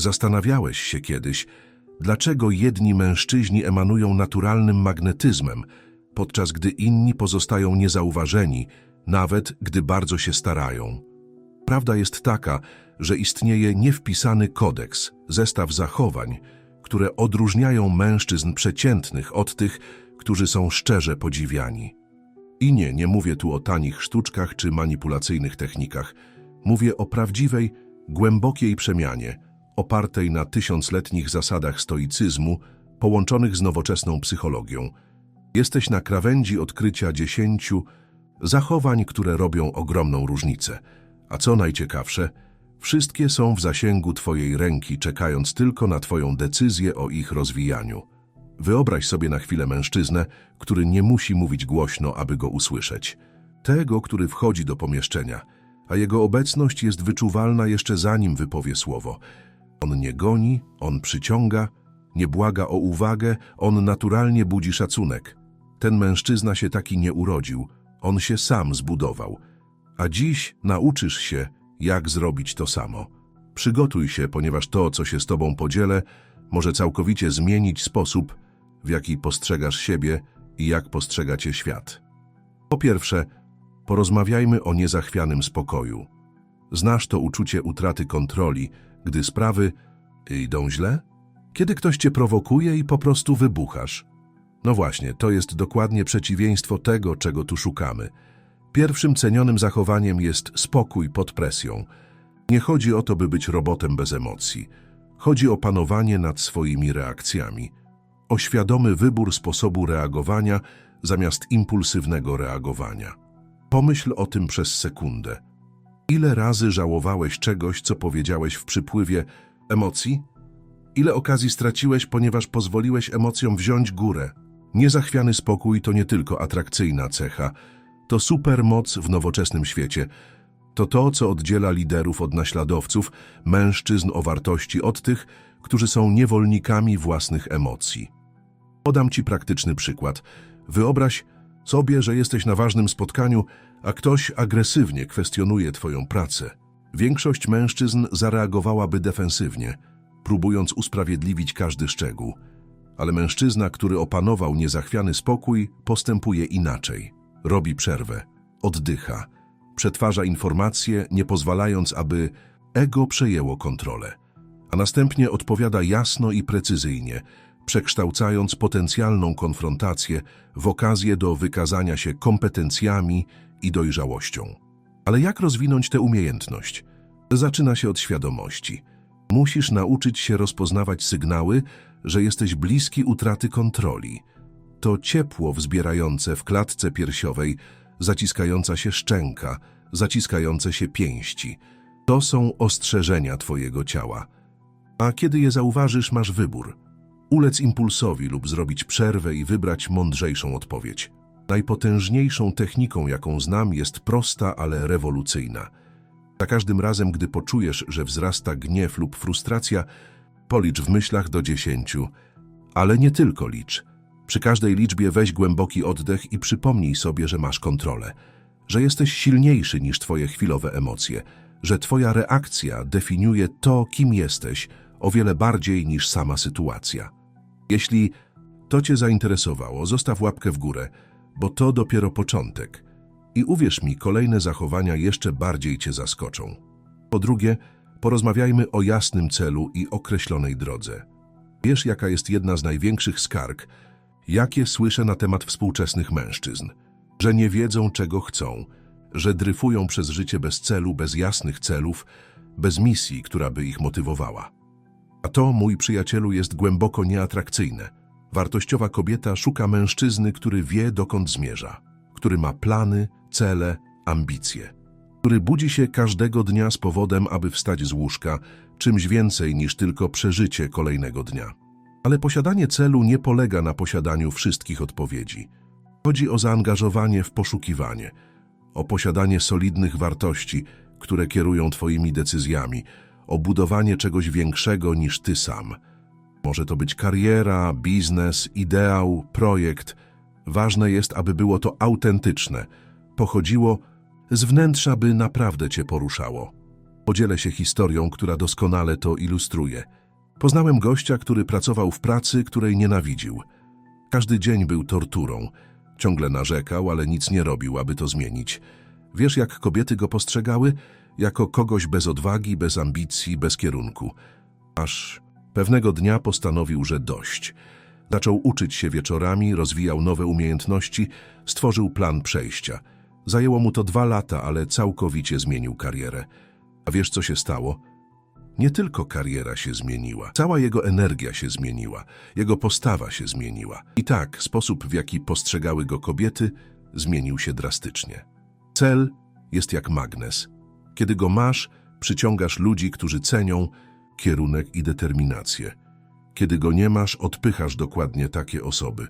Zastanawiałeś się kiedyś, dlaczego jedni mężczyźni emanują naturalnym magnetyzmem, podczas gdy inni pozostają niezauważeni, nawet gdy bardzo się starają. Prawda jest taka, że istnieje niewpisany kodeks, zestaw zachowań, które odróżniają mężczyzn przeciętnych od tych, którzy są szczerze podziwiani. I nie, nie mówię tu o tanich sztuczkach czy manipulacyjnych technikach. Mówię o prawdziwej, głębokiej przemianie, opartej na tysiącletnich zasadach stoicyzmu, połączonych z nowoczesną psychologią. Jesteś na krawędzi odkrycia dziesięciu zachowań, które robią ogromną różnicę. A co najciekawsze, wszystkie są w zasięgu Twojej ręki, czekając tylko na Twoją decyzję o ich rozwijaniu. Wyobraź sobie na chwilę mężczyznę, który nie musi mówić głośno, aby go usłyszeć. Tego, który wchodzi do pomieszczenia, a jego obecność jest wyczuwalna jeszcze zanim wypowie słowo. On nie goni, on przyciąga, nie błaga o uwagę, on naturalnie budzi szacunek. Ten mężczyzna się taki nie urodził, on się sam zbudował. A dziś nauczysz się, jak zrobić to samo. Przygotuj się, ponieważ to, co się z tobą podzielę, może całkowicie zmienić sposób, w jaki postrzegasz siebie i jak postrzega cię świat. Po pierwsze, porozmawiajmy o niezachwianym spokoju. Znasz to uczucie utraty kontroli, gdy sprawy idą źle? Kiedy ktoś cię prowokuje i po prostu wybuchasz. No właśnie, to jest dokładnie przeciwieństwo tego, czego tu szukamy. Pierwszym cenionym zachowaniem jest spokój pod presją. Nie chodzi o to, by być robotem bez emocji. Chodzi o panowanie nad swoimi reakcjami. O świadomy wybór sposobu reagowania zamiast impulsywnego reagowania. Pomyśl o tym przez sekundę. Ile razy żałowałeś czegoś, co powiedziałeś w przypływie emocji? Ile okazji straciłeś, ponieważ pozwoliłeś emocjom wziąć górę? Niezachwiany spokój to nie tylko atrakcyjna cecha, to supermoc w nowoczesnym świecie. To to, co oddziela liderów od naśladowców, mężczyzn o wartości od tych, którzy są niewolnikami własnych emocji. Podam Ci praktyczny przykład. Wyobraź sobie, że jesteś na ważnym spotkaniu, a ktoś agresywnie kwestionuje Twoją pracę. Większość mężczyzn zareagowałaby defensywnie, próbując usprawiedliwić każdy szczegół. Ale mężczyzna, który opanował niezachwiany spokój, postępuje inaczej. Robi przerwę, oddycha, przetwarza informacje, nie pozwalając, aby ego przejęło kontrolę. A następnie odpowiada jasno i precyzyjnie, przekształcając potencjalną konfrontację w okazję do wykazania się kompetencjami i dojrzałością. Ale jak rozwinąć tę umiejętność? Zaczyna się od świadomości. Musisz nauczyć się rozpoznawać sygnały, że jesteś bliski utraty kontroli. To ciepło wzbierające w klatce piersiowej, zaciskająca się szczęka, zaciskające się pięści. To są ostrzeżenia Twojego ciała. A kiedy je zauważysz, masz wybór. Ulec impulsowi lub zrobić przerwę i wybrać mądrzejszą odpowiedź. Najpotężniejszą techniką, jaką znam, jest prosta, ale rewolucyjna. Za każdym razem, gdy poczujesz, że wzrasta gniew lub frustracja, policz w myślach do dziesięciu. Ale nie tylko licz. Przy każdej liczbie weź głęboki oddech i przypomnij sobie, że masz kontrolę, że jesteś silniejszy niż twoje chwilowe emocje, że twoja reakcja definiuje to, kim jesteś, o wiele bardziej niż sama sytuacja. Jeśli to cię zainteresowało, zostaw łapkę w górę, bo to dopiero początek. I uwierz mi, kolejne zachowania jeszcze bardziej cię zaskoczą. Po drugie, porozmawiajmy o jasnym celu i określonej drodze. Wiesz, jaka jest jedna z największych skarg, jakie słyszę na temat współczesnych mężczyzn? Że nie wiedzą, czego chcą, że dryfują przez życie bez celu, bez jasnych celów, bez misji, która by ich motywowała. A to, mój przyjacielu, jest głęboko nieatrakcyjne. Wartościowa kobieta szuka mężczyzny, który wie, dokąd zmierza, który ma plany, cele, ambicje, który budzi się każdego dnia z powodem, aby wstać z łóżka, czymś więcej niż tylko przeżycie kolejnego dnia. Ale posiadanie celu nie polega na posiadaniu wszystkich odpowiedzi. Chodzi o zaangażowanie w poszukiwanie, o posiadanie solidnych wartości, które kierują Twoimi decyzjami, o budowanie czegoś większego niż Ty sam. Może to być kariera, biznes, ideał, projekt. Ważne jest, aby było to autentyczne, pochodziło z wnętrza, by naprawdę Cię poruszało. Podzielę się historią, która doskonale to ilustruje. Poznałem gościa, który pracował w pracy, której nienawidził. Każdy dzień był torturą. Ciągle narzekał, ale nic nie robił, aby to zmienić. Wiesz, jak kobiety go postrzegały? Jako kogoś bez odwagi, bez ambicji, bez kierunku. Aż pewnego dnia postanowił, że dość. Zaczął uczyć się wieczorami, rozwijał nowe umiejętności, stworzył plan przejścia. Zajęło mu to dwa lata, ale całkowicie zmienił karierę. A wiesz, co się stało? Nie tylko kariera się zmieniła, cała jego energia się zmieniła, jego postawa się zmieniła. I tak, sposób, w jaki postrzegały go kobiety, zmienił się drastycznie. Cel jest jak magnes. Kiedy go masz, przyciągasz ludzi, którzy cenią kierunek i determinację. Kiedy go nie masz, odpychasz dokładnie takie osoby.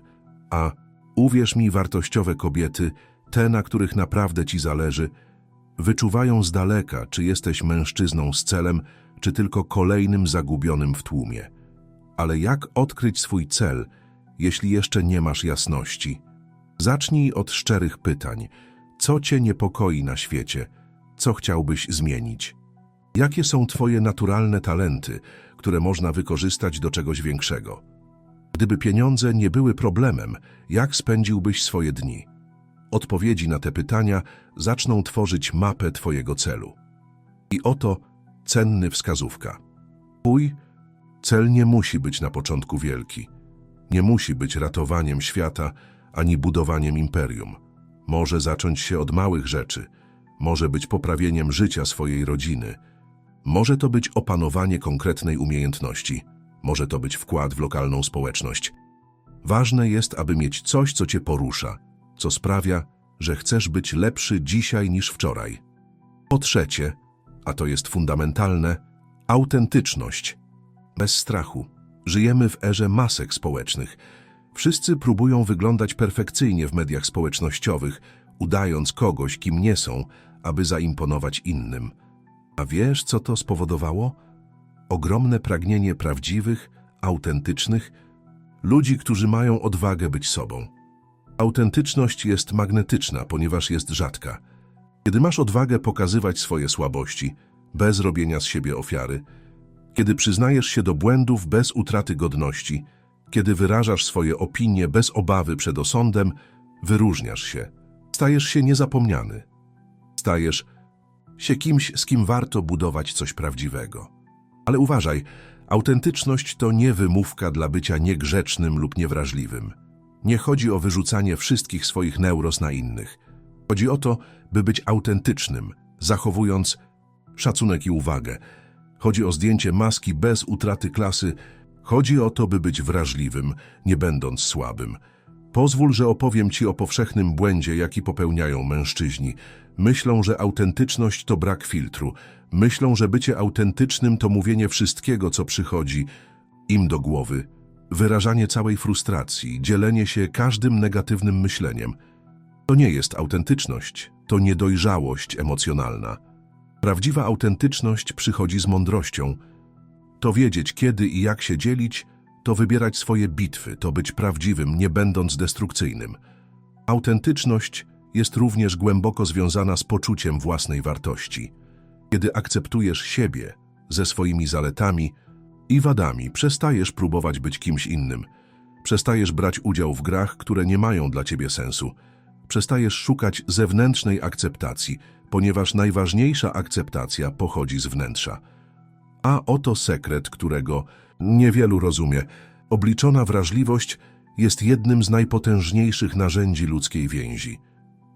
A uwierz mi, wartościowe kobiety, te, na których naprawdę ci zależy, wyczuwają z daleka, czy jesteś mężczyzną z celem, czy tylko kolejnym zagubionym w tłumie. Ale jak odkryć swój cel, jeśli jeszcze nie masz jasności? Zacznij od szczerych pytań. Co cię niepokoi na świecie? Co chciałbyś zmienić? Jakie są twoje naturalne talenty, które można wykorzystać do czegoś większego? Gdyby pieniądze nie były problemem, jak spędziłbyś swoje dni? Odpowiedzi na te pytania zaczną tworzyć mapę twojego celu. I oto cenny wskazówka. Twój cel nie musi być na początku wielki. Nie musi być ratowaniem świata ani budowaniem imperium. Może zacząć się od małych rzeczy. Może być poprawieniem życia swojej rodziny. Może to być opanowanie konkretnej umiejętności. Może to być wkład w lokalną społeczność. Ważne jest, aby mieć coś, co cię porusza, co sprawia, że chcesz być lepszy dzisiaj niż wczoraj. Po trzecie, a to jest fundamentalne, autentyczność. Bez strachu. Żyjemy w erze masek społecznych. Wszyscy próbują wyglądać perfekcyjnie w mediach społecznościowych, udając kogoś, kim nie są, aby zaimponować innym. A wiesz, co to spowodowało? Ogromne pragnienie prawdziwych, autentycznych, ludzi, którzy mają odwagę być sobą. Autentyczność jest magnetyczna, ponieważ jest rzadka. Kiedy masz odwagę pokazywać swoje słabości, bez robienia z siebie ofiary, kiedy przyznajesz się do błędów bez utraty godności, kiedy wyrażasz swoje opinie bez obawy przed osądem, wyróżniasz się. Stajesz się niezapomniany. Stajesz się kimś, z kim warto budować coś prawdziwego. Ale uważaj, autentyczność to nie wymówka dla bycia niegrzecznym lub niewrażliwym. Nie chodzi o wyrzucanie wszystkich swoich neuros na innych. Chodzi o to, by być autentycznym, zachowując szacunek i uwagę. Chodzi o zdjęcie maski bez utraty klasy. Chodzi o to, by być wrażliwym, nie będąc słabym. Pozwól, że opowiem Ci o powszechnym błędzie, jaki popełniają mężczyźni. Myślą, że autentyczność to brak filtru. Myślą, że bycie autentycznym to mówienie wszystkiego, co przychodzi im do głowy. Wyrażanie całej frustracji, dzielenie się każdym negatywnym myśleniem. To nie jest autentyczność, to niedojrzałość emocjonalna. Prawdziwa autentyczność przychodzi z mądrością. To wiedzieć, kiedy i jak się dzielić, to wybierać swoje bitwy, to być prawdziwym, nie będąc destrukcyjnym. Autentyczność jest również głęboko związana z poczuciem własnej wartości. Kiedy akceptujesz siebie ze swoimi zaletami i wadami, przestajesz próbować być kimś innym. Przestajesz brać udział w grach, które nie mają dla ciebie sensu. Przestajesz szukać zewnętrznej akceptacji, ponieważ najważniejsza akceptacja pochodzi z wnętrza. A oto sekret, którego niewielu rozumie. Obliczona wrażliwość jest jednym z najpotężniejszych narzędzi ludzkiej więzi.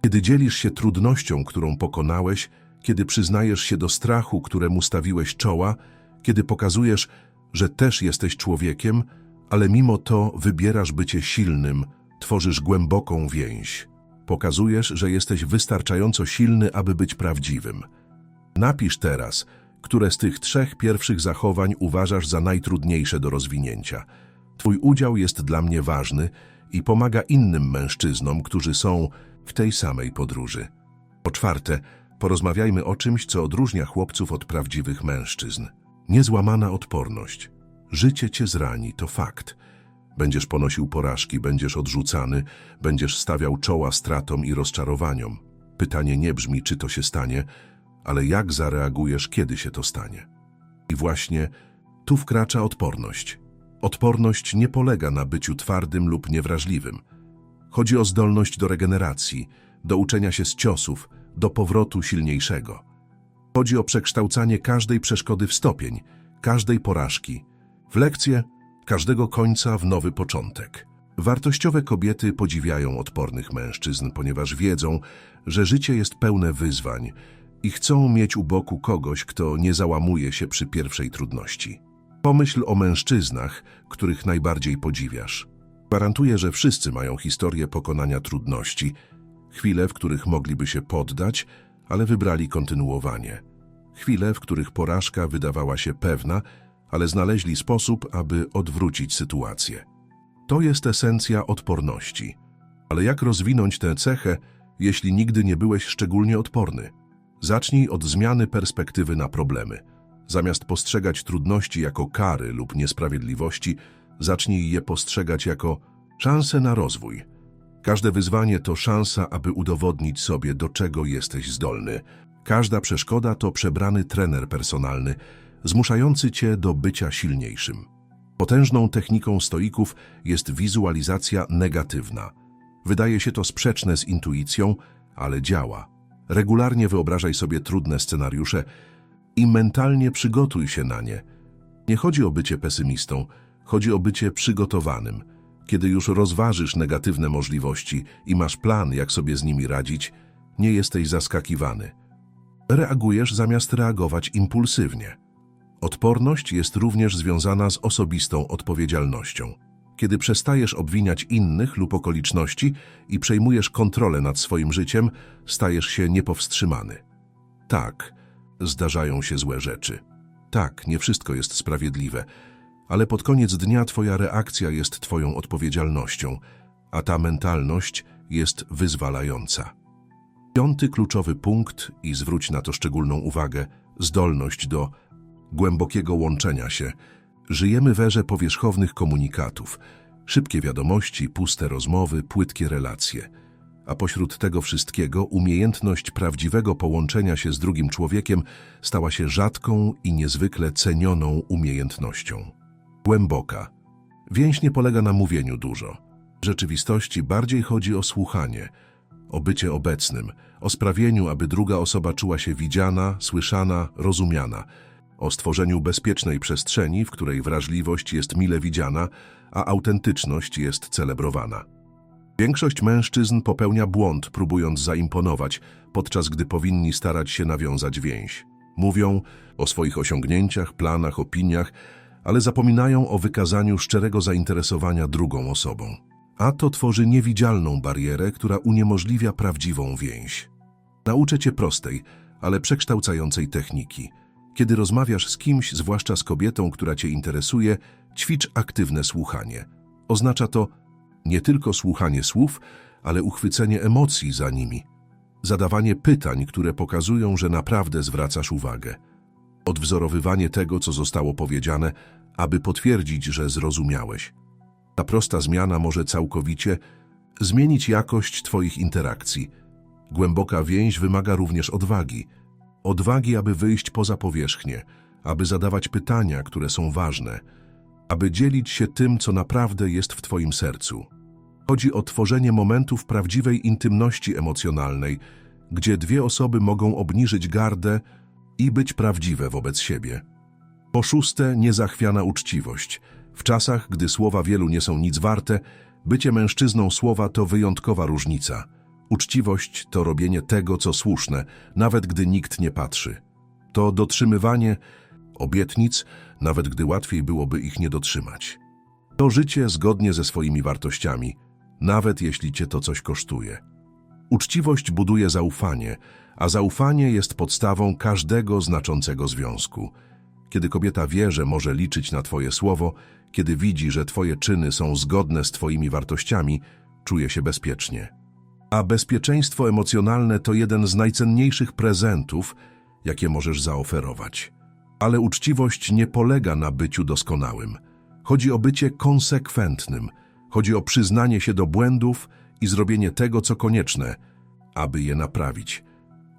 Kiedy dzielisz się trudnością, którą pokonałeś, kiedy przyznajesz się do strachu, któremu stawiłeś czoła, kiedy pokazujesz, że też jesteś człowiekiem, ale mimo to wybierasz bycie silnym, tworzysz głęboką więź. Pokazujesz, że jesteś wystarczająco silny, aby być prawdziwym. Napisz teraz, które z tych trzech pierwszych zachowań uważasz za najtrudniejsze do rozwinięcia. Twój udział jest dla mnie ważny i pomaga innym mężczyznom, którzy są w tej samej podróży. Po czwarte, porozmawiajmy o czymś, co odróżnia chłopców od prawdziwych mężczyzn. Niezłamana odporność. Życie cię zrani, to fakt. Będziesz ponosił porażki, będziesz odrzucany, będziesz stawiał czoła stratom i rozczarowaniom. Pytanie nie brzmi, czy to się stanie, ale jak zareagujesz, kiedy się to stanie. I właśnie tu wkracza odporność. Odporność nie polega na byciu twardym lub niewrażliwym. Chodzi o zdolność do regeneracji, do uczenia się z ciosów, do powrotu silniejszego. Chodzi o przekształcanie każdej przeszkody w stopień, każdej porażki, w lekcję, każdego końca w nowy początek. Wartościowe kobiety podziwiają odpornych mężczyzn, ponieważ wiedzą, że życie jest pełne wyzwań i chcą mieć u boku kogoś, kto nie załamuje się przy pierwszej trudności. Pomyśl o mężczyznach, których najbardziej podziwiasz. Gwarantuję, że wszyscy mają historię pokonania trudności, chwile, w których mogliby się poddać, ale wybrali kontynuowanie. Chwile, w których porażka wydawała się pewna, ale znaleźli sposób, aby odwrócić sytuację. To jest esencja odporności. Ale jak rozwinąć tę cechę, jeśli nigdy nie byłeś szczególnie odporny? Zacznij od zmiany perspektywy na problemy. Zamiast postrzegać trudności jako kary lub niesprawiedliwości, zacznij je postrzegać jako szanse na rozwój. Każde wyzwanie to szansa, aby udowodnić sobie, do czego jesteś zdolny. Każda przeszkoda to przebrany trener personalny, zmuszający cię do bycia silniejszym. Potężną techniką stoików jest wizualizacja negatywna. Wydaje się to sprzeczne z intuicją, ale działa. Regularnie wyobrażaj sobie trudne scenariusze i mentalnie przygotuj się na nie. Nie chodzi o bycie pesymistą, chodzi o bycie przygotowanym. Kiedy już rozważysz negatywne możliwości i masz plan, jak sobie z nimi radzić, nie jesteś zaskakiwany. Reagujesz zamiast reagować impulsywnie. Odporność jest również związana z osobistą odpowiedzialnością. Kiedy przestajesz obwiniać innych lub okoliczności i przejmujesz kontrolę nad swoim życiem, stajesz się niepowstrzymany. Tak, zdarzają się złe rzeczy. Tak, nie wszystko jest sprawiedliwe, ale pod koniec dnia Twoja reakcja jest Twoją odpowiedzialnością, a ta mentalność jest wyzwalająca. Piąty kluczowy punkt, i zwróć na to szczególną uwagę, zdolność do głębokiego łączenia się. Żyjemy w erze powierzchownych komunikatów, szybkie wiadomości, puste rozmowy, płytkie relacje. A pośród tego wszystkiego umiejętność prawdziwego połączenia się z drugim człowiekiem stała się rzadką i niezwykle cenioną umiejętnością. Głęboka. Więź nie polega na mówieniu dużo. W rzeczywistości bardziej chodzi o słuchanie, o bycie obecnym, o sprawieniu, aby druga osoba czuła się widziana, słyszana, rozumiana, o stworzeniu bezpiecznej przestrzeni, w której wrażliwość jest mile widziana, a autentyczność jest celebrowana. Większość mężczyzn popełnia błąd, próbując zaimponować, podczas gdy powinni starać się nawiązać więź. Mówią o swoich osiągnięciach, planach, opiniach, ale zapominają o wykazaniu szczerego zainteresowania drugą osobą. A to tworzy niewidzialną barierę, która uniemożliwia prawdziwą więź. Nauczę cię prostej, ale przekształcającej techniki. Kiedy rozmawiasz z kimś, zwłaszcza z kobietą, która cię interesuje, ćwicz aktywne słuchanie. Oznacza to nie tylko słuchanie słów, ale uchwycenie emocji za nimi. Zadawanie pytań, które pokazują, że naprawdę zwracasz uwagę. Odwzorowywanie tego, co zostało powiedziane, aby potwierdzić, że zrozumiałeś. Ta prosta zmiana może całkowicie zmienić jakość Twoich interakcji. Głęboka więź wymaga również odwagi. Odwagi, aby wyjść poza powierzchnię, aby zadawać pytania, które są ważne, aby dzielić się tym, co naprawdę jest w Twoim sercu. Chodzi o tworzenie momentów prawdziwej intymności emocjonalnej, gdzie dwie osoby mogą obniżyć gardę i być prawdziwe wobec siebie. Po szóste, niezachwiana uczciwość. W czasach, gdy słowa wielu nie są nic warte, bycie mężczyzną słowa to wyjątkowa różnica. Uczciwość to robienie tego, co słuszne, nawet gdy nikt nie patrzy. To dotrzymywanie obietnic, nawet gdy łatwiej byłoby ich nie dotrzymać. To życie zgodnie ze swoimi wartościami, nawet jeśli cię to coś kosztuje. Uczciwość buduje zaufanie, a zaufanie jest podstawą każdego znaczącego związku. Kiedy kobieta wie, że może liczyć na Twoje słowo, kiedy widzi, że Twoje czyny są zgodne z Twoimi wartościami, czuje się bezpiecznie. A bezpieczeństwo emocjonalne to jeden z najcenniejszych prezentów, jakie możesz zaoferować. Ale uczciwość nie polega na byciu doskonałym. Chodzi o bycie konsekwentnym. Chodzi o przyznanie się do błędów i zrobienie tego, co konieczne, aby je naprawić.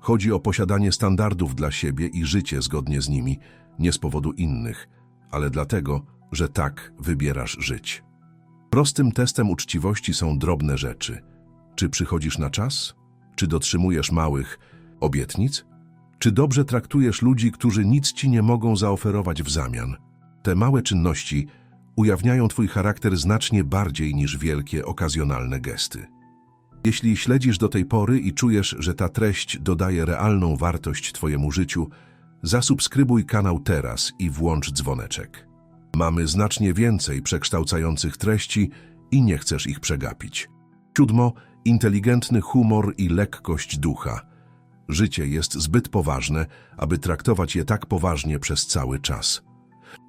Chodzi o posiadanie standardów dla siebie i życie zgodnie z nimi, nie z powodu innych, ale dlatego, że tak wybierasz żyć. Prostym testem uczciwości są drobne rzeczy. Czy przychodzisz na czas? Czy dotrzymujesz małych obietnic? Czy dobrze traktujesz ludzi, którzy nic ci nie mogą zaoferować w zamian? Te małe czynności ujawniają twój charakter znacznie bardziej niż wielkie, okazjonalne gesty. Jeśli śledzisz do tej pory i czujesz, że ta treść dodaje realną wartość twojemu życiu, zasubskrybuj kanał teraz i włącz dzwoneczek. Mamy znacznie więcej przekształcających treści i nie chcesz ich przegapić. Siódmo, inteligentny humor i lekkość ducha. Życie jest zbyt poważne, aby traktować je tak poważnie przez cały czas.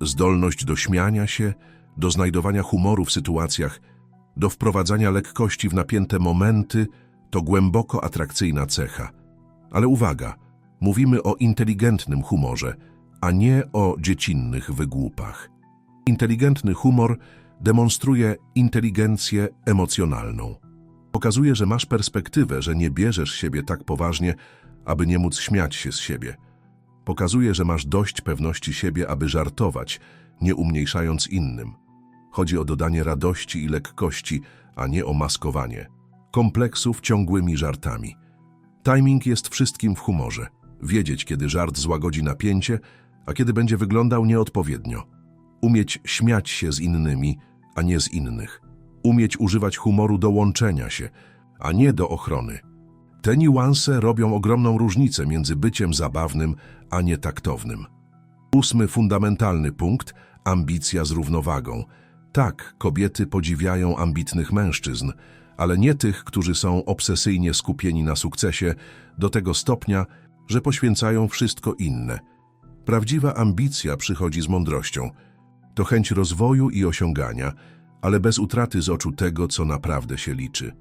Zdolność do śmiania się, do znajdowania humoru w sytuacjach, do wprowadzania lekkości w napięte momenty to głęboko atrakcyjna cecha. Ale uwaga, mówimy o inteligentnym humorze, a nie o dziecinnych wygłupach. Inteligentny humor demonstruje inteligencję emocjonalną. Pokazuje, że masz perspektywę, że nie bierzesz siebie tak poważnie, aby nie móc śmiać się z siebie. Pokazuje, że masz dość pewności siebie, aby żartować, nie umniejszając innym. Chodzi o dodanie radości i lekkości, a nie o maskowanie kompleksów ciągłymi żartami. Timing jest wszystkim w humorze. Wiedzieć, kiedy żart złagodzi napięcie, a kiedy będzie wyglądał nieodpowiednio. Umieć śmiać się z innymi, a nie z innych. Umieć używać humoru do łączenia się, a nie do ochrony. Te niuanse robią ogromną różnicę między byciem zabawnym, a nie taktownym. Ósmy fundamentalny punkt – ambicja z równowagą. Tak, kobiety podziwiają ambitnych mężczyzn, ale nie tych, którzy są obsesyjnie skupieni na sukcesie do tego stopnia, że poświęcają wszystko inne. Prawdziwa ambicja przychodzi z mądrością. To chęć rozwoju i osiągania, ale bez utraty z oczu tego, co naprawdę się liczy.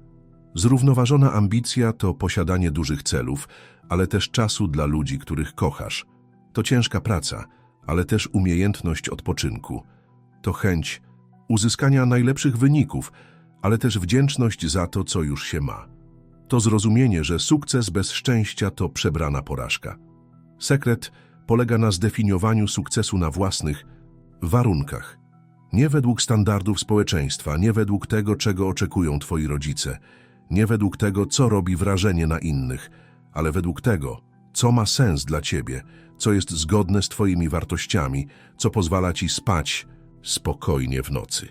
Zrównoważona ambicja to posiadanie dużych celów, ale też czasu dla ludzi, których kochasz. To ciężka praca, ale też umiejętność odpoczynku. To chęć uzyskania najlepszych wyników, ale też wdzięczność za to, co już się ma. To zrozumienie, że sukces bez szczęścia to przebrana porażka. Sekret polega na zdefiniowaniu sukcesu na własnych warunkach. Nie według standardów społeczeństwa, nie według tego, czego oczekują twoi rodzice, nie według tego, co robi wrażenie na innych, ale według tego, co ma sens dla ciebie, co jest zgodne z twoimi wartościami, co pozwala ci spać spokojnie w nocy.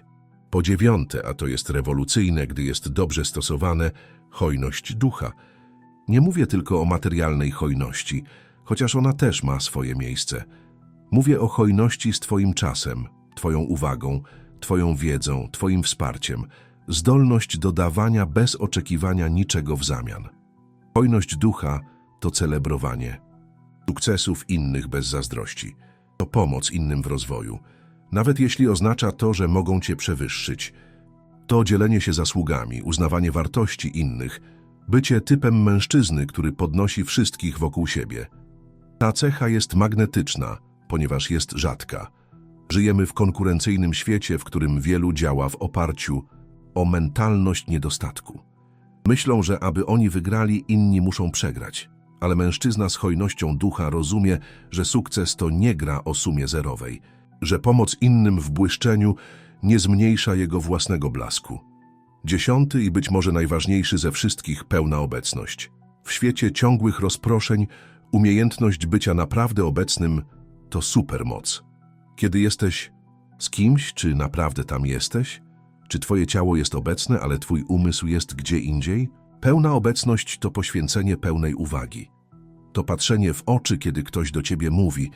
Po dziewiąte, a to jest rewolucyjne, gdy jest dobrze stosowane, hojność ducha. Nie mówię tylko o materialnej hojności, chociaż ona też ma swoje miejsce. Mówię o hojności z Twoim czasem, Twoją uwagą, Twoją wiedzą, Twoim wsparciem, zdolność do dawania bez oczekiwania niczego w zamian. Hojność ducha to celebrowanie sukcesów innych bez zazdrości, to pomoc innym w rozwoju, nawet jeśli oznacza to, że mogą cię przewyższyć. To dzielenie się zasługami, uznawanie wartości innych, bycie typem mężczyzny, który podnosi wszystkich wokół siebie. Ta cecha jest magnetyczna, ponieważ jest rzadka. Żyjemy w konkurencyjnym świecie, w którym wielu działa w oparciu o mentalność niedostatku. Myślą, że aby oni wygrali, inni muszą przegrać. Ale mężczyzna z hojnością ducha rozumie, że sukces to nie gra o sumie zerowej, że pomoc innym w błyszczeniu nie zmniejsza jego własnego blasku. Dziesiąty i być może najważniejszy ze wszystkich pełna obecność. W świecie ciągłych rozproszeń umiejętność bycia naprawdę obecnym to supermoc. Kiedy jesteś z kimś, czy naprawdę tam jesteś? Czy twoje ciało jest obecne, ale twój umysł jest gdzie indziej? Pełna obecność to poświęcenie pełnej uwagi. To patrzenie w oczy, kiedy ktoś do ciebie mówi,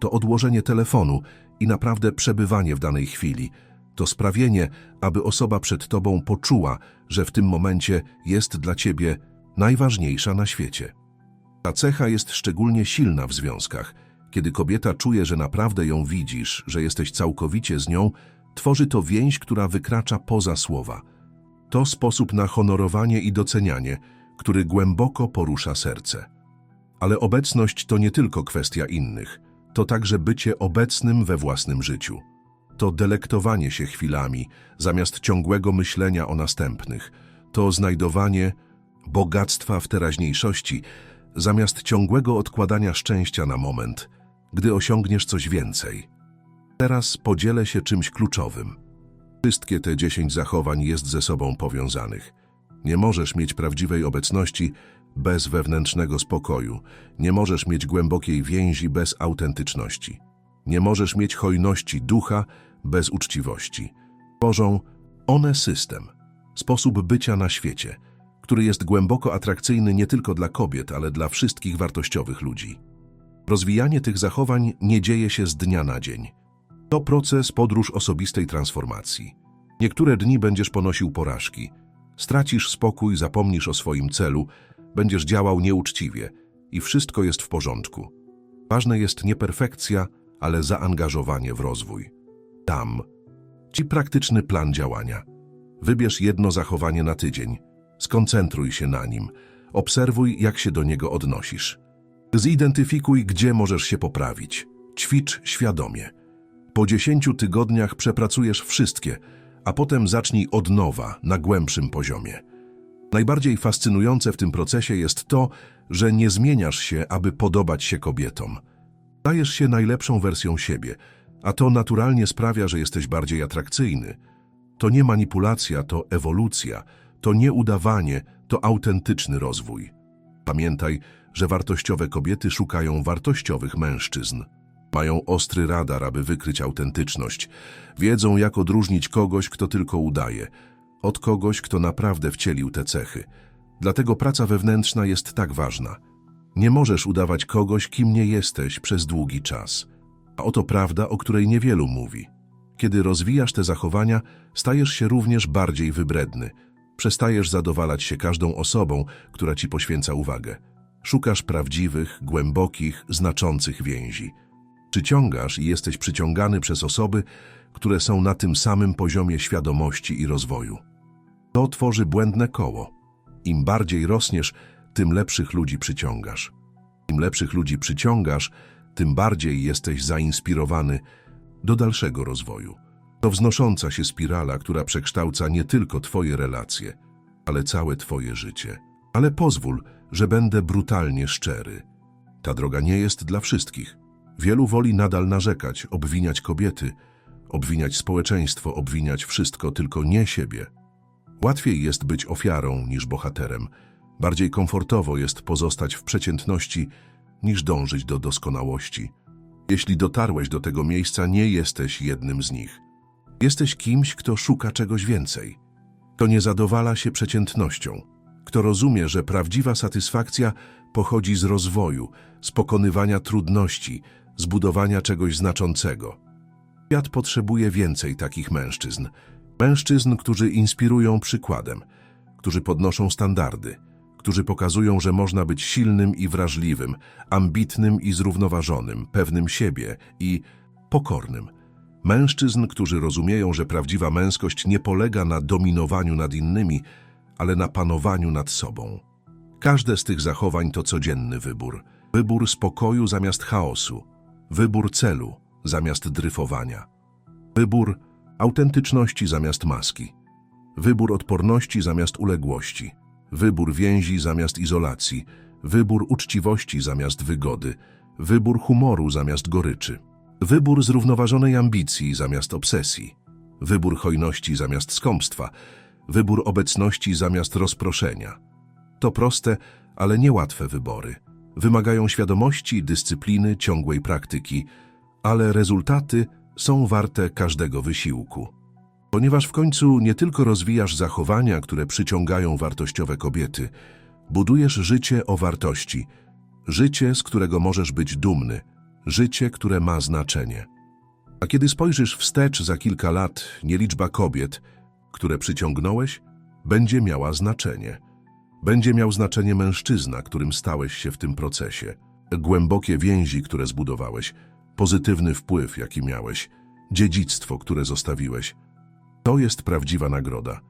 to odłożenie telefonu i naprawdę przebywanie w danej chwili. To sprawienie, aby osoba przed tobą poczuła, że w tym momencie jest dla ciebie najważniejsza na świecie. Ta cecha jest szczególnie silna w związkach. Kiedy kobieta czuje, że naprawdę ją widzisz, że jesteś całkowicie z nią, tworzy to więź, która wykracza poza słowa. To sposób na honorowanie i docenianie, który głęboko porusza serce. Ale obecność to nie tylko kwestia innych, to także bycie obecnym we własnym życiu. To delektowanie się chwilami, zamiast ciągłego myślenia o następnych. To znajdowanie bogactwa w teraźniejszości, zamiast ciągłego odkładania szczęścia na moment, gdy osiągniesz coś więcej. Teraz podzielę się czymś kluczowym. Wszystkie te dziesięć zachowań jest ze sobą powiązanych. Nie możesz mieć prawdziwej obecności bez wewnętrznego spokoju. Nie możesz mieć głębokiej więzi bez autentyczności. Nie możesz mieć hojności ducha bez uczciwości. Tworzą one system, sposób bycia na świecie, który jest głęboko atrakcyjny nie tylko dla kobiet, ale dla wszystkich wartościowych ludzi. Rozwijanie tych zachowań nie dzieje się z dnia na dzień. To proces, podróż osobistej transformacji. Niektóre dni będziesz ponosił porażki. Stracisz spokój, zapomnisz o swoim celu, będziesz działał nieuczciwie i wszystko jest w porządku. Ważne jest nie perfekcja, ale zaangażowanie w rozwój. Tam ci praktyczny plan działania. Wybierz jedno zachowanie na tydzień. Skoncentruj się na nim. Obserwuj, jak się do niego odnosisz. Zidentyfikuj, gdzie możesz się poprawić. Ćwicz świadomie. Po 10 tygodniach przepracujesz wszystkie, a potem zacznij od nowa, na głębszym poziomie. Najbardziej fascynujące w tym procesie jest to, że nie zmieniasz się, aby podobać się kobietom. Stajesz się najlepszą wersją siebie, a to naturalnie sprawia, że jesteś bardziej atrakcyjny. To nie manipulacja, to ewolucja, to nie udawanie, to autentyczny rozwój. Pamiętaj, że wartościowe kobiety szukają wartościowych mężczyzn. Mają ostry radar, aby wykryć autentyczność. Wiedzą, jak odróżnić kogoś, kto tylko udaje, od kogoś, kto naprawdę wcielił te cechy. Dlatego praca wewnętrzna jest tak ważna. Nie możesz udawać kogoś, kim nie jesteś przez długi czas. A oto prawda, o której niewielu mówi. Kiedy rozwijasz te zachowania, stajesz się również bardziej wybredny. Przestajesz zadowalać się każdą osobą, która ci poświęca uwagę. Szukasz prawdziwych, głębokich, znaczących więzi. Przyciągasz i jesteś przyciągany przez osoby, które są na tym samym poziomie świadomości i rozwoju. To tworzy błędne koło. Im bardziej rosniesz, tym lepszych ludzi przyciągasz. Im lepszych ludzi przyciągasz, tym bardziej jesteś zainspirowany do dalszego rozwoju. To wznosząca się spirala, która przekształca nie tylko Twoje relacje, ale całe Twoje życie. Ale pozwól, że będę brutalnie szczery. Ta droga nie jest dla wszystkich. Wielu woli nadal narzekać, obwiniać kobiety, obwiniać społeczeństwo, obwiniać wszystko, tylko nie siebie. Łatwiej jest być ofiarą niż bohaterem. Bardziej komfortowo jest pozostać w przeciętności niż dążyć do doskonałości. Jeśli dotarłeś do tego miejsca, nie jesteś jednym z nich. Jesteś kimś, kto szuka czegoś więcej. Kto nie zadowala się przeciętnością. Kto rozumie, że prawdziwa satysfakcja pochodzi z rozwoju, z pokonywania trudności, z budowania czegoś znaczącego. Świat potrzebuje więcej takich mężczyzn. Mężczyzn, którzy inspirują przykładem, którzy podnoszą standardy, którzy pokazują, że można być silnym i wrażliwym, ambitnym i zrównoważonym, pewnym siebie i pokornym. Mężczyzn, którzy rozumieją, że prawdziwa męskość nie polega na dominowaniu nad innymi, ale na panowaniu nad sobą. Każde z tych zachowań to codzienny wybór. Wybór spokoju zamiast chaosu, wybór celu zamiast dryfowania, wybór autentyczności zamiast maski, wybór odporności zamiast uległości, wybór więzi zamiast izolacji, wybór uczciwości zamiast wygody, wybór humoru zamiast goryczy, wybór zrównoważonej ambicji zamiast obsesji, wybór hojności zamiast skąpstwa, wybór obecności zamiast rozproszenia. To proste, ale niełatwe wybory. Wymagają świadomości, dyscypliny, ciągłej praktyki, ale rezultaty są warte każdego wysiłku. Ponieważ w końcu nie tylko rozwijasz zachowania, które przyciągają wartościowe kobiety, budujesz życie o wartości, życie, z którego możesz być dumny, życie, które ma znaczenie. A kiedy spojrzysz wstecz za kilka lat, nieliczba kobiet, które przyciągnąłeś, będzie miała znaczenie. Będzie miał znaczenie mężczyzna, którym stałeś się w tym procesie, głębokie więzi, które zbudowałeś, pozytywny wpływ, jaki miałeś, dziedzictwo, które zostawiłeś. To jest prawdziwa nagroda.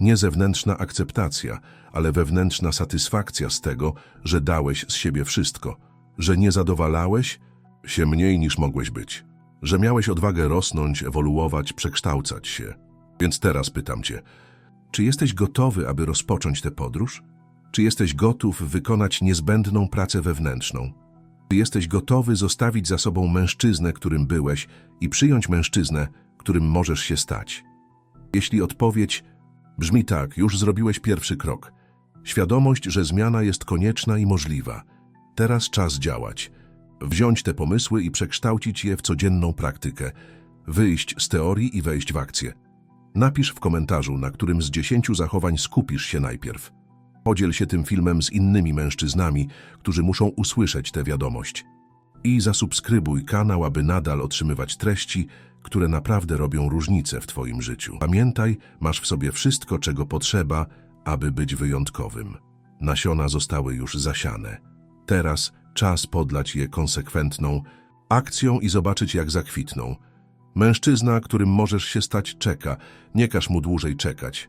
Nie zewnętrzna akceptacja, ale wewnętrzna satysfakcja z tego, że dałeś z siebie wszystko, że nie zadowalałeś się mniej niż mogłeś być, że miałeś odwagę rosnąć, ewoluować, przekształcać się. Więc teraz pytam cię, czy jesteś gotowy, aby rozpocząć tę podróż? Czy jesteś gotów wykonać niezbędną pracę wewnętrzną? Czy jesteś gotowy zostawić za sobą mężczyznę, którym byłeś i przyjąć mężczyznę, którym możesz się stać? Jeśli odpowiedź brzmi tak, już zrobiłeś pierwszy krok. Świadomość, że zmiana jest konieczna i możliwa. Teraz czas działać. Wziąć te pomysły i przekształcić je w codzienną praktykę. Wyjść z teorii i wejść w akcję. Napisz w komentarzu, na którym z dziesięciu zachowań skupisz się najpierw. Podziel się tym filmem z innymi mężczyznami, którzy muszą usłyszeć tę wiadomość. I zasubskrybuj kanał, aby nadal otrzymywać treści, które naprawdę robią różnicę w Twoim życiu. Pamiętaj, masz w sobie wszystko, czego potrzeba, aby być wyjątkowym. Nasiona zostały już zasiane. Teraz czas podlać je konsekwentną akcją i zobaczyć, jak zakwitną. Mężczyzna, którym możesz się stać, czeka. Nie każ mu dłużej czekać.